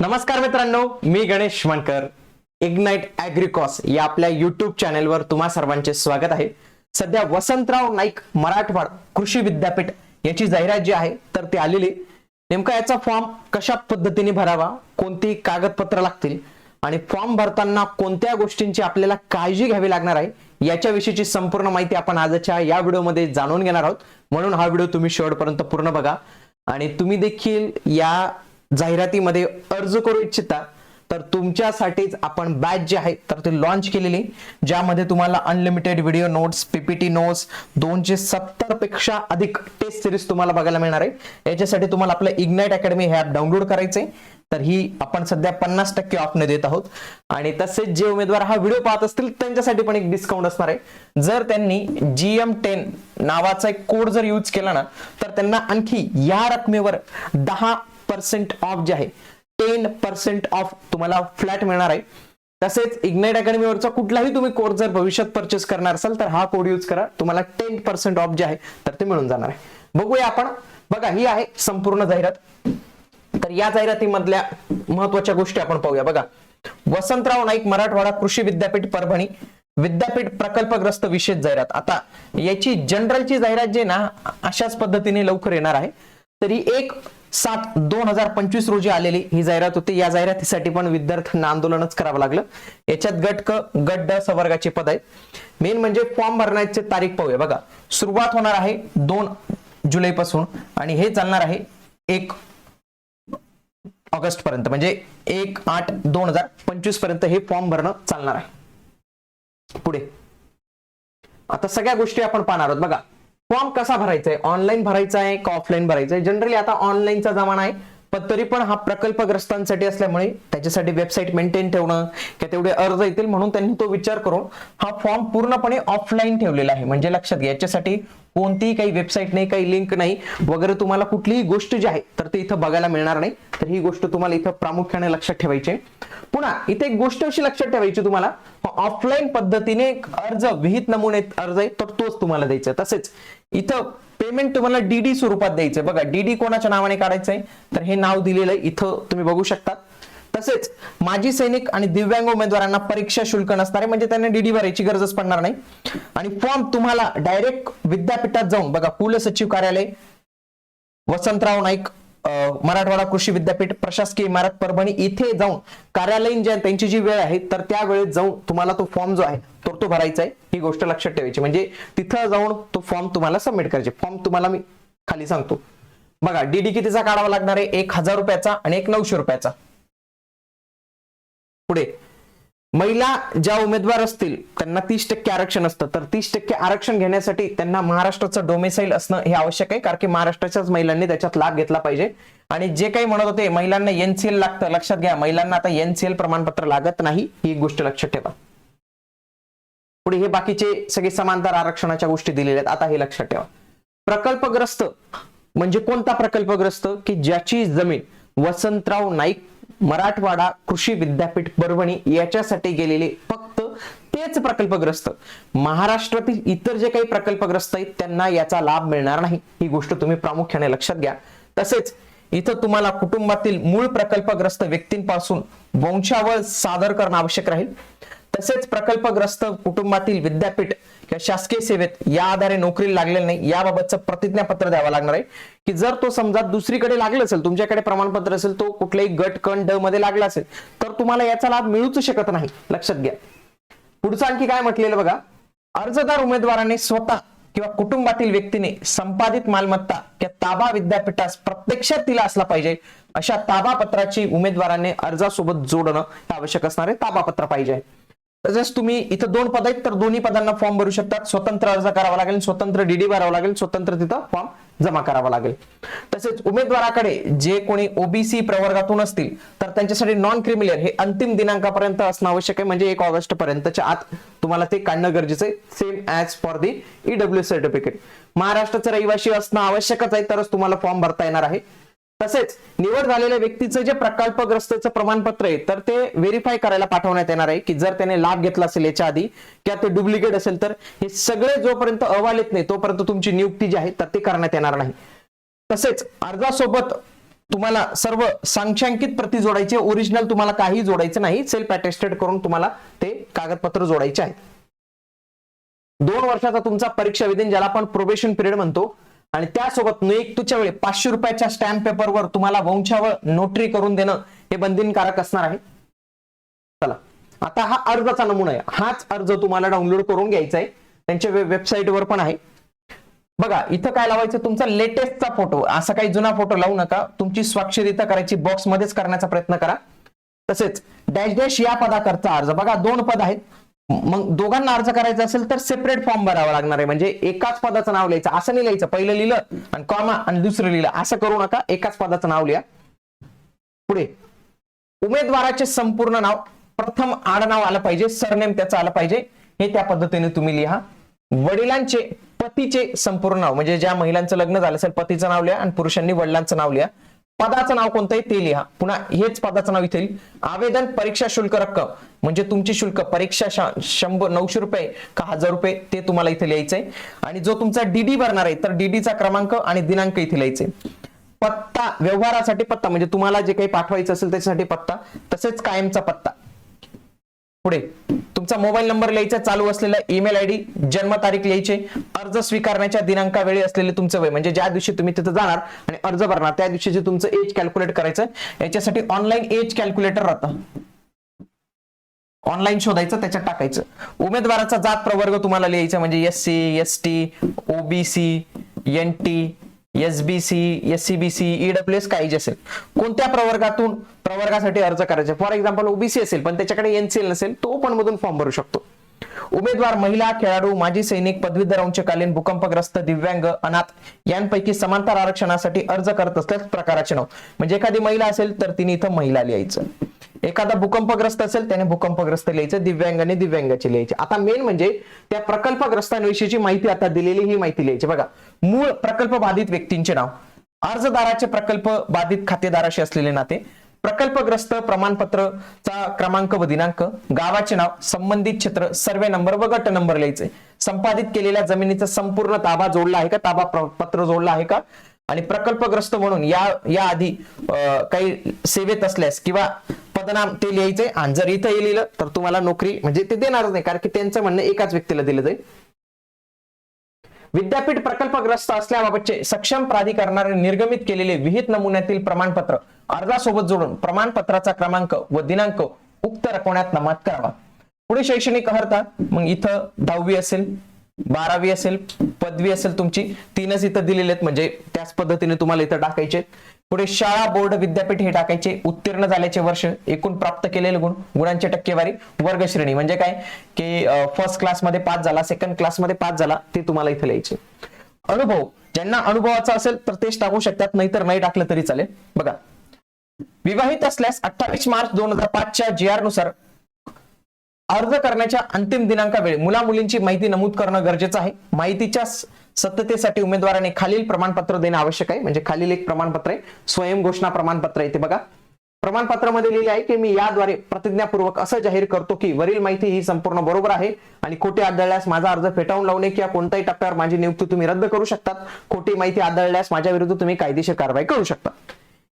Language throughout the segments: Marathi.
नमस्कार मित्रांनो मी गणेश वणकर इग्नाइट अॅग्रिकॉस या आपल्या युट्यूब चॅनेलवर तुम्हा सर्वांचे स्वागत आहे. सध्या वसंतराव नाईक मराठवाड कृषी विद्यापीठ याची जाहिरात जी आहे तर ती आलेली. नेमका याचा फॉर्म कशा पद्धतीने भरावा कोणती कागदपत्र लागतील आणि फॉर्म भरताना कोणत्या गोष्टींची आपल्याला काळजी घ्यावी लागणार आहे याच्याविषयीची संपूर्ण माहिती आपण आजच्या या व्हिडिओमध्ये जाणून घेणार आहोत. म्हणून हा व्हिडिओ तुम्ही शेवटपर्यंत पूर्ण बघा. आणि तुम्ही देखील या जाहिरातीमध्ये अर्ज करू इच्छिता तर तुमच्यासाठीच आपण बॅच जे आहे तर ती लॉन्च केलेली ज्यामध्ये तुम्हाला unlimited video notes PPT notes दोनशे सत्तरपेक्षा अधिक टेस्ट सिरीज तुम्हाला बघायला मिळणार आहे. याच्यासाठी तुम्हाला आपलं इग्नाइट अकॅडमी हे ऍप डाउनलोड करायचंय. तर ही आपण सध्या पन्नास टक्के ऑफने देत आहोत. आणि तसेच जे उमेदवार हा व्हिडिओ पाहत असतील त्यांच्यासाठी पण एक डिस्काउंट असणार आहे. जर त्यांनी जी एम टेन नावाचा एक कोड जर यूज केला ना तर त्यांना आणखी या रकमेवर दहा पर्सेंट ऑफ जे आहे टेन पर्सेंट ऑफ तुम्हाला फ्लॅट मिळणार आहे. तसेच इग्नाइट अकॅडमीवरचा कुठलाही तुम्ही कोर्स जर भविष्यात परचेस करणार असाल तर हा कोड यूज करा. तुम्हाला टेन पर्सेंट ऑफ जे आहे तर ते मिळून जाणार आहे. बघूया आपण. बघा ही आहे संपूर्ण जाहिरात. तर या जाहिरातीमधल्या महत्त्वाच्या गोष्टी आपण पाहूया. बघा वसंतराव नाईक मराठवाडा कृषी विद्यापीठ परभणी विद्यापीठ प्रकल्पग्रस्त विशेष जाहिरात. आता याची जनरलची जाहिरात जे ना अशाच पद्धतीने लवकर येणार आहे. तरी एक सात दोन हजार पंचवीस रोजी आलेली ही जाहिरात होती. या जाहिरातीसाठी पण विद्यार्थ्यांना आंदोलनच करावं लागलं. याच्यात गट क गट ड सवर्गाचे पद आहेत. मेन म्हणजे फॉर्म भरण्याची तारीख पाहूया. बघा सुरुवात होणार आहे दोन जुलै पासून आणि हे चालणार आहे एक ऑगस्ट पर्यंत म्हणजे एक आठ दोन हजार पंचवीसपर्यंत हे फॉर्म भरणं चालणार आहे. पुढे. आता सगळ्या गोष्टी आपण पाहणार आहोत. बघा फॉर्म कसा भरायचा आहे ऑनलाईन भरायचा आहे का ऑफलाईन भरायचा आहे जनरली आता ऑनलाईनचा जमाना आहे. पण तरी पण हा प्रकल्पग्रस्तांसाठी असल्यामुळे त्याच्यासाठी वेबसाईट मेंटेन ठेवणं किंवा तेवढे अर्ज येतील म्हणून त्यांनी तो विचार करून हा फॉर्म पूर्णपणे ऑफलाईन ठेवलेला आहे. म्हणजे लक्षात घ्या याच्यासाठी कोणतीही काही वेबसाईट नाही काही लिंक नाही वगैरे तुम्हाला कुठलीही गोष्ट जी आहे तर ते इथं बघायला मिळणार नाही. तर ही गोष्ट तुम्हाला इथं प्रामुख्याने लक्षात ठेवायची आहे. पुन्हा इथे एक गोष्ट अशी लक्षात ठेवायची तुम्हाला ऑफलाईन पद्धतीने एक अर्ज विहित नमुने अर्ज आहे तर तोच तुम्हाला द्यायचा तसेच इथं पेमेंट तुम्हाला डीडी स्वरूपात द्यायचंय. बघा डीडी कोणाच्या नावाने काढायचंय? तर हे नाव दिलेलं आहे. इथं तुम्ही बघू शकता तसेच माजी सैनिक आणि दिव्यांग उमेदवारांना परीक्षा शुल्क नसणार आहे म्हणजे त्यांना डीडी भरायची गरजच पडणार नाही. आणि फॉर्म तुम्हाला डायरेक्ट विद्यापीठात जाऊन बघा कुलसचिव कार्यालय वसंतराव नाईक मराठवाडा कृषी विद्यापीठ प्रशासकीय इमारत परभणी इथे जाऊन कार्यालयीन जे त्यांची जी वेळ आहे तर त्या वेळेत जाऊन तुम्हाला तो फॉर्म जो आहे तो तो भरायचा आहे. ही गोष्ट लक्षात ठेवायची. म्हणजे तिथं जाऊन तो फॉर्म तुम्हाला सबमिट करायचे. फॉर्म तुम्हाला मी खाली सांगतो. बघा डीडी कितीचा काढावा लागणार आहे? एक हजार रुपयाचा आणि एक नऊशे रुपयाचा. पुढे. महिला ज्या उमेदवार असतील त्यांना तीस टक्के आरक्षण असतं. तर तीस टक्के आरक्षण घेण्यासाठी त्यांना महाराष्ट्राचं डोमेसाईल असणं हे आवश्यक आहे कारण की महाराष्ट्राच्याच महिलांनी त्याच्यात लाभ घेतला पाहिजे. आणि जे काही म्हणत होते महिलांना एनसीएल लागतं लक्षात घ्या महिलांना आता एनसीएल प्रमाणपत्र लागत नाही ही गोष्ट लक्षात ठेवा. पुढे हे बाकीचे सगळे समांतर आरक्षणाच्या गोष्टी दिलेल्या आहेत आता हे लक्षात ठेवा. प्रकल्पग्रस्त म्हणजे कोणता प्रकल्पग्रस्त? की ज्याची जमीन वसंतराव नाईक मराठवाडा कृषी विद्यापीठ परभणी याच्यासाठी गेलेले फक्त तेच प्रकल्पग्रस्त. महाराष्ट्रातील इतर जे काही प्रकल्पग्रस्त आहेत त्यांना याचा लाभ मिळणार नाही. ही गोष्ट तुम्ही प्रामुख्याने लक्षात घ्या. तसेच इथं तुम्हाला कुटुंबातील मूळ प्रकल्पग्रस्त व्यक्तींपासून वंशावळ सादर करणं आवश्यक राहील. तसेच प्रकल्पग्रस्त कुटुंबातील विद्यापीठ किंवा शासकीय सेवेत या आधारे नोकरीला लागलेलं नाही याबाबतचं प्रतिज्ञापत्र द्यावं लागणार आहे. की जर तो समजा दुसरीकडे लागला असेल तुमच्याकडे प्रमाणपत्र असेल तो कुठल्याही गट कण ड मध्ये लागला असेल तर तुम्हाला याचा लाभ मिळूच शकत नाही. लक्षात घ्या. पुढचं आणखी काय म्हटलेलं बघा? अर्जदार उमेदवाराने स्वतः किंवा कुटुंबातील व्यक्तीने संपादित मालमत्ता किंवा ताबा विद्यापीठास प्रत्यक्षात दिला असला पाहिजे अशा ताबापत्राची उमेदवाराने अर्जासोबत जोडणं हे आवश्यक असणारे ताबापत्र पाहिजे. तसेच तुम्ही इथं दोन पद आहेत तर दोन्ही पदांना फॉर्म भरू शकतात. स्वतंत्र अर्ज करावा लागेल स्वतंत्र डीडी भरावा लागेल स्वतंत्र तिथं फॉर्म जमा करावा लागेल. तसेच उमेदवाराकडे जे कोणी ओबीसी प्रवर्गातून असतील तर त्यांच्यासाठी नॉन क्रिमिलियर हे अंतिम दिनांकापर्यंत असणं आवश्यक आहे. म्हणजे एक ऑगस्ट पर्यंतच्या आत तुम्हाला ते काढणं गरजेचं आहे. Same as for the EW certificate महाराष्ट्राचं रहिवासी असणं आवश्यकच आहे तरच तुम्हाला फॉर्म भरता येणार आहे. तसेच निवड झालेल्या व्यक्तीचं जे प्रकल्पग्रस्तचं प्रमाणपत्र आहे तर ते व्हेरीफाय करायला पाठवण्यात येणार आहे की जर त्याने लाभ घेतला असेल याच्या आधी किंवा ते डुप्लिकेट असेल तर हे सगळे जोपर्यंत अहवाल येत नाही तोपर्यंत तुमची नियुक्ती जी आहे तर ती करण्यात येणार नाही. तसेच अर्जासोबत तुम्हाला सर्व सांख्यांकित प्रती जोडायचे ओरिजिनल तुम्हाला काही जोडायचं नाही सेल्फ अटेस्टेड करून तुम्हाला ते कागदपत्र जोडायचे आहे. दोन वर्षाचा तुमचा परीक्षा विधीन ज्याला आपण प्रोबेशन पिरियड म्हणतो आणि त्यासोबत नियुक्तीच्या वेळी पाचशे रुपयाच्या स्टॅम्प पेपरवर तुम्हाला वंशावळ नोटरी करून देणं हे बंधनकारक असणार आहे. चला आता हा अर्जाचा नमुना आहे. हाच अर्ज तुम्हाला डाउनलोड करून घ्यायचा आहे. त्यांच्या वेबसाईटवर पण आहे. बघा इथं काय लावायचं? तुमचा लेटेस्टचा फोटो असा काही जुना फोटो लावू नका. तुमची स्वाक्षरी इथं करायची बॉक्स मध्येच करण्याचा प्रयत्न करा. तसेच डॅश डॅश या पदाकरता अर्ज. बघा दोन पद आहेत. मग दोघांना अर्ज करायचा असेल तर सेपरेट फॉर्म भरावा लागणार आहे. म्हणजे एकाच पदाचं नाव लिहायचं. असं नाही लिहायचं. पहिलं लिहिलं आणि कॉमा आणि दुसरं लिहिलं. असं करू नका. एकाच पदाचं नाव लिहा. पुढे. उमेदवाराचे संपूर्ण नाव प्रथम आडनाव आलं पाहिजे. सरनेम त्याचं आलं पाहिजे. हे त्या पद्धतीने तुम्ही लिहा. वडिलांचे पतीचे संपूर्ण नाव. म्हणजे ज्या महिलांचं लग्न झालं असेल पतीचं नाव लिहा आणि पुरुषांनी वडिलांचं नाव लिहा. पदाचं नाव कोणतं आहे ते लिहा. पुन्हा हेच पदाचं नाव इथे आवेदन परीक्षा शुल्क रक्कम. म्हणजे तुमची शुल्क परीक्षा शंभर नऊशे रुपये का हजार रुपये ते तुम्हाला इथे लिहायचंय. आणि जो तुमचा डीडी भरणार आहे तर डीडीचा क्रमांक आणि दिनांक इथे लिहायचे पत्ता व्यवहारासाठी पत्ता म्हणजे तुम्हाला जे काही पाठवायचं असेल त्याच्यासाठी पत्ता तसेच कायमचा पत्ता. पुढे. तुमचा मोबाईल नंबर लिहायचा चालू असलेला ईमेल आयडी जन्मतारीख लिहायचे अर्ज स्वीकारण्याच्या दिनांकावेळी असलेले तुमचं वय म्हणजे ज्या दिवशी तुम्ही तिथं जाणार आणि अर्ज भरणार त्या दिवशीचे तुमचं एज कॅल्क्युलेट करायचं याच्यासाठी ऑनलाईन एज कॅल्क्युलेटर राहतं. ऑनलाईन शोधायचं त्याच्यात टाकायचं. उमेदवाराचा जात प्रवर्ग तुम्हाला लिहायचा म्हणजे S C S T OBC N T S B C S C B C EW S काही जे असेल कोणत्या प्रवर्गातून प्रवर्गासाठी अर्ज करायचे? फॉर एक्झाम्पल ओबीसी असेल पण त्याच्याकडे एनसीएल नसेल तो पण मधून फॉर्म भरू शकतो. उमेदवार महिला खेळाडू माजी सैनिक पदवीधर अंशकालीन भूकंपग्रस्त दिव्यांग अनाथ यांपैकी समांतर आरक्षणासाठी अर्ज करत असल्यास प्रकाराचे नाव. म्हणजे एखादी महिला असेल तर तिने इथं महिला लिहायचं. एखादा भूकंपग्रस्त असेल त्याने भूकंपग्रस्त लिहायचं दिव्यांगाने दिव्यांगाचे लिहायचे. आता मेन म्हणजे त्या प्रकल्पग्रस्तांविषयीची माहिती आता दिलेली ही माहिती लिहायची. बघा मूळ प्रकल्प बाधित व्यक्तींचे नाव. अर्जदाराचे प्रकल्प बाधित खातेदाराशी असलेले नाते. प्रकल्पग्रस्त प्रमाणपत्रचा क्रमांक व दिनांक. गावाचे नाव संबंधित क्षेत्र सर्वे नंबर व गट नंबर लिहायचे. संपादित केलेल्या जमिनीचा संपूर्ण ताबा जोडला आहे का? ताबा पत्र जोडला आहे का? आणि प्रकल्पग्रस्त म्हणून या या आधी अं, काही सेवेत असल्यास किंवा पदनाम ते लिहायचे आणि जर इथं हे लिहिलं तर तुम्हाला नोकरी म्हणजे ते देणारच नाही कारण की त्यांचं म्हणणं एकाच व्यक्तीला दिलं जाईल. विद्यापीठ प्रकल्पग्रस्त असल्याबाबतचे सक्षम प्राधिकरणाने निर्गमित केलेले विहित नमुन्यातील प्रमाणपत्र अर्जासोबत जोडून प्रमाणपत्राचा क्रमांक व दिनांक उक्त रकवण्यात नमूद करावा. पुढे शैक्षणिक अर्हता मग इथं दहावी असेल बारावी असेल पदवी असेल तुमची तीनच इथं दिलेले आहेत. म्हणजे त्याच पद्धतीने तुम्हाला इथं टाकायचे. पुढे शाळा बोर्ड विद्यापीठ हे टाकायचे. उत्तीर्ण झाल्याचे वर्ष एकूण प्राप्त केलेले गुण गुणांची टक्केवारी वर्गश्रेणी. म्हणजे काय? की फर्स्ट क्लासमध्ये पास झाला सेकंड क्लासमध्ये पास झाला ते तुम्हाला इथे लिहायचे. अनुभव. ज्यांना अनुभवाचा असेल तर तेच टाकू शकतात नाहीतर नाही टाकलं तरी चालेल. बघा. विवाहित असल्यास अठ्ठावीस मार्च दोन हजार पाचच्या जी आरनुसार अर्ज करण्याच्या अंतिम दिनांकावेळी मुला मुलींची माहिती नमूद करणं गरजेचं आहे. माहितीच्या सत्यतेसाठी उमेदवाराने खालील प्रमाणपत्र देणं आवश्यक आहे. म्हणजे खालील एक प्रमाणपत्र आहे. स्वयं घोषणा प्रमाणपत्र आहे ते बघा. प्रमाणपत्रामध्ये लिहिले आहे की मी याद्वारे प्रतिज्ञापूर्वक असं जाहीर करतो की वरील माहिती ही संपूर्ण बरोबर आहे आणि खोटे आढळल्यास माझा अर्ज फेटाळून लावणे किंवा कोणत्याही टप्प्यावर माझी नियुक्ती तुम्ही रद्द करू शकतात. खोटी माहिती आढळल्यास माझ्या विरुद्ध तुम्ही कायदेशीर कारवाई करू शकता.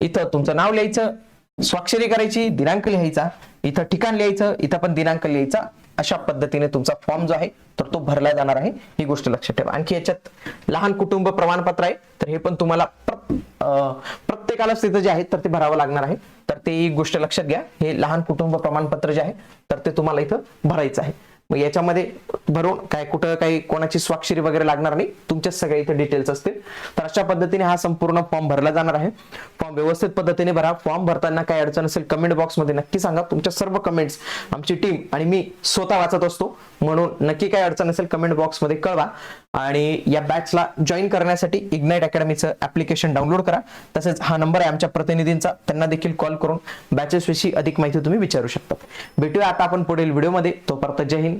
इथं तुमचं नाव लिहायचं स्वाक्षरी करायची दिनांक लिहायचा इथं ठिकाण लिहायचं इथं पण दिनांक लिहायचा. अशा पद्धतीने तुमचा फॉर्म जो आहे तर तो भरला जाणार आहे. ही गोष्ट लक्षात ठेवा. आणखी याच्यात लहान कुटुंब प्रमाणपत्र आहे तर हे पण तुम्हाला प्रत्येकाला प्रत्येकालाच तिथं जे आहे तर ते भरावं लागणार आहे. तर ते गोष्ट लक्षात घ्या. हे लहान कुटुंब प्रमाणपत्र जे आहे तर ते तुम्हाला इथं भरायचं आहे. मग याच्यामध्ये भरून काय कुठं काही कोणाची स्वाक्षरी वगैरे लागणार नाही. तुमच्याच सगळ्या इथे डिटेल्स असतील. तर अशा पद्धतीने हा संपूर्ण फॉर्म भरला जाणार आहे. फॉर्म व्यवस्थित पद्धतीने भरा. फॉर्म भरताना काय अडचण असेल कमेंट बॉक्समध्ये नक्की सांगा. तुमच्या सर्व कमेंट्स आमची टीम आणि मी स्वतः वाचत असतो. म्हणून नक्की काय अडचण असेल कमेंट बॉक्समध्ये कळवा. आणि या बॅचला जॉईन करण्यासाठी इग्नाइट अकॅडमीचं ऍप्लिकेशन डाउनलोड करा. तसेच हा नंबर आहे आमच्या प्रतिनिधींचा. त्यांना देखील कॉल करून बॅचेसविषयी अधिक माहिती तुम्ही विचारू शकता. भेटूया आता आपण पुढील व्हिडिओमध्ये तोपर्यंत जय हिंद.